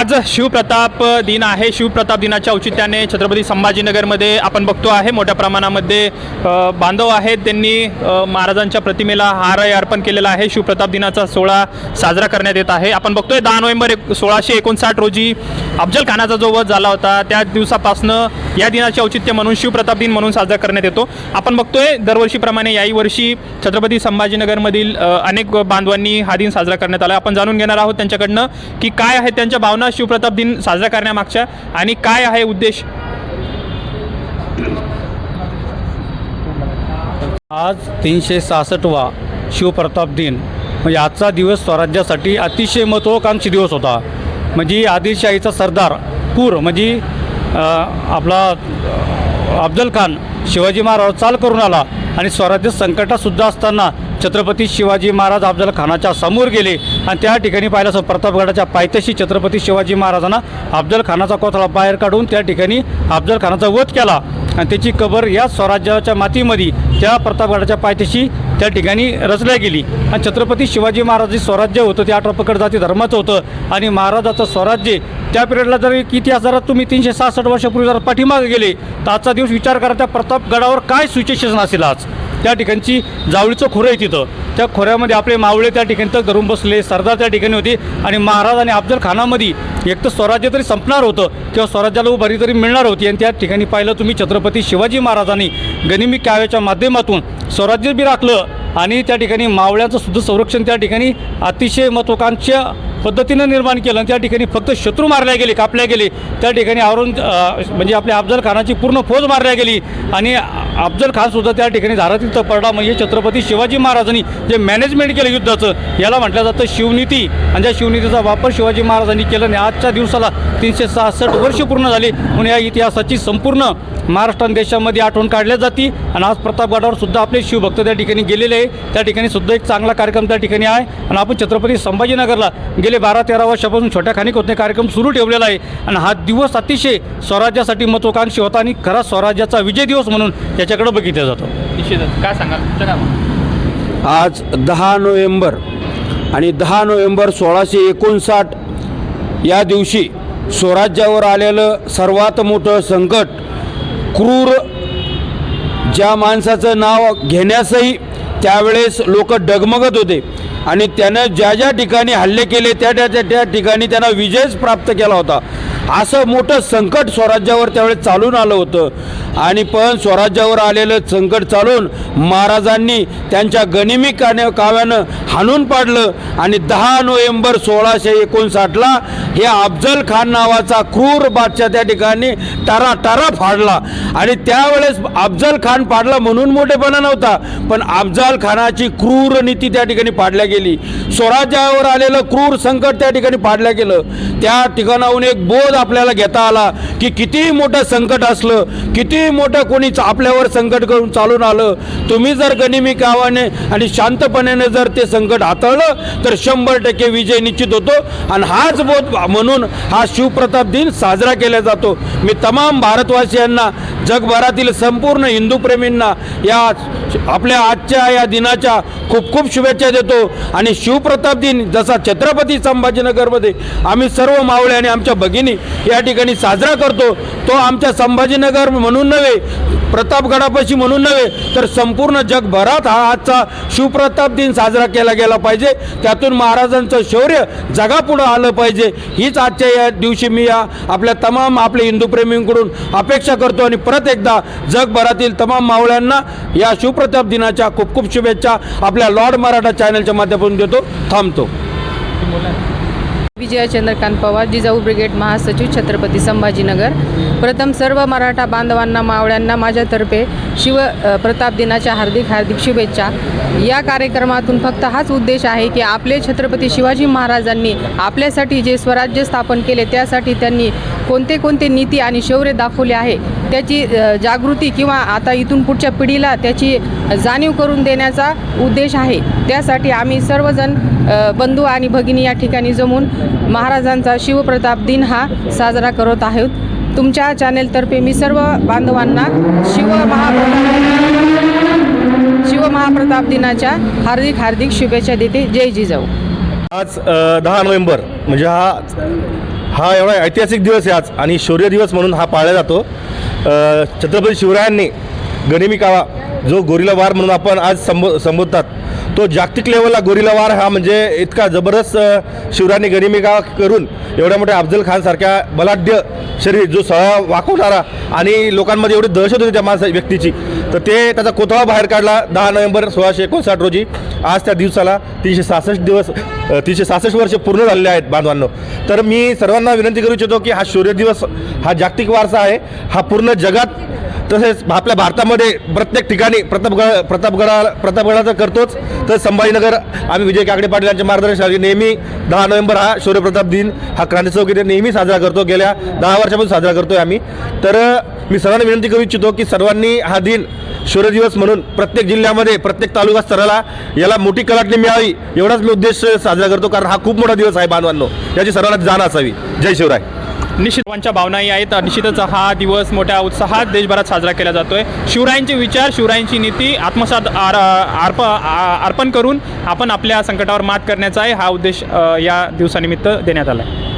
आज शिवप्रताप दिन आहे. शिवप्रताप दिनाच्या औचित्याने छत्रपती संभाजीनगरमध्ये आपण बघतो आहे. मोठ्या प्रमाणामध्ये बांधव आहेत. त्यांनी महाराजांच्या प्रतिमेला हार अर्पण केलेला आहे. शिवप्रताप दिनाचा सोहळा साजरा करण्यात येत आहे. आपण बघतोय दहा नोव्हेंबर एक सोळाशे एकोणसाठ रोजी अफजल खानाचा जो वध झाला होता त्या दिवसापासनं या दिनाचे औचित्य म्हणून शिवप्रताप दिन म्हणून साजरा करण्यात येतो. आपण बघतोय दरवर्षीप्रमाणे याही वर्षी छत्रपती संभाजीनगरमधील अनेक बांधवांनी हा दिन साजरा करण्यात आला आपण जाणून घेणार आहोत त्यांच्याकडनं की काय आहे त्यांच्या भावना शिवप्रताप दिन साजरा करण्यामागचा आणि काय आहे उद्देश? आज तीनशे सहासष्टवा शिवप्रताप दिन. म्हणजे आजचा दिवस स्वराज्यासाठी अतिशय महत्त्वाकांक्षी दिवस होता. म्हणजे आदिलशाहीचा सरदार पूर म्हणजे आपला अफजल खान शिवाजी महाराज चाल करून आला. आणि स्वराज्य संकटातसुद्धा असताना छत्रपती शिवाजी महाराज अफजल खानाच्या समोर गेले आणि त्या ठिकाणी पाहिलं असं प्रतापगडाच्या पायथ्याशी छत्रपती शिवाजी महाराजांना अफजल खानाचा कोथळा बाहेर काढून त्या ठिकाणी अफजल खानाचा वध केला. आणि त्याची कबर या स्वराज्याच्या मातीमध्ये त्या प्रतापगडाच्या पायथ्याशी त्या ठिकाणी रचल्या गेली. आणि छत्रपती शिवाजी महाराज जे स्वराज्य होतं ते अठरा पकड जाती धर्माचं होतं आणि महाराजाचं स्वराज्य त्या पिरियडला जर इतिहास जरा तुम्ही तीनशे सहासष्ट वर्षापूर्वी जर पाठीमागे गेले तर आजचा दिवस विचार करा त्या प्रतापगडावर काय सुचेशन असेल आज? त्या ठिकाणची जावळीचं खोरं आहे तिथं. त्या खोऱ्यामध्ये आपले मावळे त्या ठिकाणी तर धरून बसले सरदार त्या ठिकाणी होते आणि महाराज आणि अफजल खानामध्ये एक तर स्वराज्य तरी संपणार होतं किंवा स्वराज्याला उभारी तरी मिळणार होती आणि त्या ठिकाणी पाहिलं तुम्ही छत्रपती शिवाजी महाराजांनी गनिमी काव्याच्या माध्यमातून स्वराज्य बी राखलं आणि त्या ठिकाणी मावळ्याचं सुद्धा संरक्षण त्या ठिकाणी अतिशय महत्त्वाकांक्षा पद्धतीनं निर्माण केलं आणि त्या ठिकाणी फक्त शत्रू मारल्या गेले कापल्या गेले. त्या ठिकाणी औरंग म्हणजे आपल्या अफजल खानाची पूर्ण फौज मारल्या गेली. आणि अफजल खानसुद्धा त्या ठिकाणी धारातीर्थ पडला म्हणजे छत्रपती शिवाजी महाराजांनी जे मॅनेजमेंट केलं युद्धाचं याला म्हटलं जातं शिवनीती. आणि त्या शिवनीतीचा वापर शिवाजी महाराजांनी केला आणि आजच्या दिवसाला तीनशे सहासष्ट वर्ष पूर्ण झाली. म्हणून या इतिहासाची संपूर्ण महाराष्ट्र आणि देशामध्ये आठवण काढल्या जाते. आणि आज प्रतापगडावर सुद्धा आपले शिवभक्त त्या ठिकाणी गेलेले आहे. त्या ठिकाणी सुद्धा एक चांगला कार्यक्रम त्या ठिकाणी आहे. आणि आपण छत्रपती संभाजीनगरला गेले बारा तेरा वर्षापासून छोट्या खानिक होते कार्यक्रम सुरू ठेवलेला आहे. आणि हा दिवस अतिशय स्वराज्यासाठी महत्त्वाकांक्षी होता आणि खरा स्वराज्याचा विजय दिवस म्हणून याच्याकडे बघितलं जातं. निश्चितच. काय सांगाल? तुमचं काय मत? आज दहा नोव्हेंबर आणि दहा नोव्हेंबर सोळाशे एकोणसाठ या दिवशी स्वराज्यावर आलेलं सर्वात मोठं संकट क्रूर ज्या माणसाचं नाव घेण्यासही त्यावेळेस लोक डगमगत होते. आणि त्यानं ज्या ज्या ठिकाणी हल्ले केले त्या त्या त्या त्या ठिकाणी त्यांना विजयच प्राप्त केला होता. असं मोठं संकट स्वराज्यावर त्यावेळेस चालून आलं होतं. आणि पण स्वराज्यावर आलेलं संकट चालून महाराजांनी त्यांच्या गनिमी काने काव्यानं हाणून पाडलं. आणि दहा नोव्हेंबर सोळाशे एकोणसाठला हे अफजल खान नावाचा क्रूर बादशाह त्या ठिकाणी टारा टारा फाडला. आणि त्यावेळेस अफजल खान पाडला म्हणून मोठेपणा नव्हता पण अफजल खानाची क्रूर नीती त्या ठिकाणी पाडल्या गेली. स्वराज्यावर आलेलं क्रूर संकट त्या ठिकाणी पाडल्या गेलं. त्या ठिकाणाहून एक बोध आपल्याला घेता आला की कितीही मोठं संकट असलं कितीही मोठं कोणी आपल्यावर संकट करून चालून आलं तुम्ही जर गनिमी कावाने आणि शांतपणाने जर ते संकट हाताळलं तर शंभर टक्के विजय निश्चित होतो. आणि हाच बोध म्हणून हा शिवप्रताप दिन साजरा केला जातो. मी तमाम भारतवासियांना जगभरातील संपूर्ण हिंदू प्रेमींना या आपल्या आजच्या या दिनाच्या खूप खूप शुभेच्छा देतो. आणि शिवप्रताप दिन जसा छत्रपती संभाजीनगरमध्ये आम्ही सर्व मावळे आणि आमच्या भगिनी या ठिकाणी साजरा करतो. तो आमच्या संभाजीनगर म्हणून नव्हे प्रतापगडापाशी म्हणून नव्हे तर संपूर्ण जगभरात हा आजचा शिवप्रताप दिन साजरा केला गेला पाहिजे. त्यातून महाराजांचं शौर्य जगापुढं आलं पाहिजे. हीच आजच्या या दिवशी मी या आपल्या तमाम आपल्या हिंदूप्रेमींकडून अपेक्षा करतो आणि परत एकदा जगभरातील तमाम मावळ्यांना या शिवप्रताप दिनाच्या खूप खूप शुभेच्छा आपल्या लॉर्ड मराठा चॅनलच्या माध्यमातून देतो. थांबतो. विजया चंद्रकांत पवार जिजाऊ ब्रिगेड महासचिव छत्रपती संभाजीनगर. प्रथम सर्व मराठा बांधवांना मावळ्यांना माझ्यातर्फे शिव प्रताप दिनाच्या हार्दिक हार्दिक शुभेच्छा. या कार्यक्रमातून फक्त हाच उद्देश आहे की आपले छत्रपती शिवाजी महाराजांनी आपल्यासाठी जे स्वराज्य स्थापन केले त्यासाठी त्यांनी कोणते कोणते नीती आणि शौर्य दाखवले आहे त्याची जागृती किंवा आता इथून पुढच्या पिढीला त्याची जाणीव करून देण्याचा उद्देश आहे. त्यासाठी आम्ही सर्वजण बंधू आणि भगिनी या ठिकाणी जमून महाराजांचा शिवप्रताप दिन हा साजरा करत आहोत. तुमच्या चॅनेलतर्फे मी सर्व बांधवांना शिव महाप्रताप शिव महाप्रताप दिनाच्या हार्दिक हार्दिक शुभेच्छा देते. जय जिजाऊ. आज दहा नोव्हेंबर म्हणजे हा हा एवढा ऐतिहासिक दिवस आहे आज आणि शौर्य दिवस म्हणून हा पाळला जातो. छत्रपती शिवरायांनी गणिमी कावा जो गोरिला वार म्हणून आपण आज संबो संबोधतात. तो जागतिक लेवलला गोरिला वार हा म्हणजे इतका जबरदस्त अ, शिवरायांनी करून एवढ्या मोठ्या अफजल खानसारख्या बलाढ्य शरीर जो सळा वाकवणारा आणि लोकांमध्ये एवढी दहशत होती त्या माणसा व्यक्तीची. तर ते त्याचा कोथळा बाहेर काढला दहा नोव्हेंबर सोळाशे एकोणसाठ रोजी. आज त्या दिवसाला तीनशे सहासष्ट दिवस तीनशे सहासष्ट वर्ष पूर्ण झालेले आहेत बांधवांनो. तर मी सर्वांना विनंती करू इच्छितो की हा शौर्य दिवस हा जागतिक वारसा आहे हा पूर्ण जगात तसेच आपल्या भारतामध्ये प्रत्येक ठिकाणी प्रतापगड प्रतापगडा प्रतापगडाचं करतोच. तर संभाजीनगर आम्ही विजय काकडे पाटील यांच्या मार्गदर्शनाखाली नेहमी दहा नोव्हेंबर हा शौर्यप्रताप दिन हा क्रांती चौक येथे नेहमी साजरा करतो. गेल्या दहा वर्षापासून साजरा करतोय आम्ही. तर मी सर्वांना विनंती करू इच्छितो की सर्वांनी हा दिन शौर्यदिवस म्हणून प्रत्येक जिल्ह्यामध्ये प्रत्येक तालुका स्तराला याला मोठी कलाटणी मिळावी एवढाच मी उद्देश साजरा करतो कारण हा खूप मोठा दिवस आहे बांधवांनो. याची सर्वांना जाण असावी. जय शिवराय. निश्चित सर्वांच्या भावनाही आहेत. निश्चितच हा दिवस मोठ्या उत्साहात देशभरात साजरा केला जातोय. शिवरायांचे विचार शिवरायांची नीती आत्मसात आर अर्प अर्पण करून आपण आपल्या संकटावर मात करण्याचा आहे. हा उद्देश या दिवसानिमित्त देण्यात आला आहे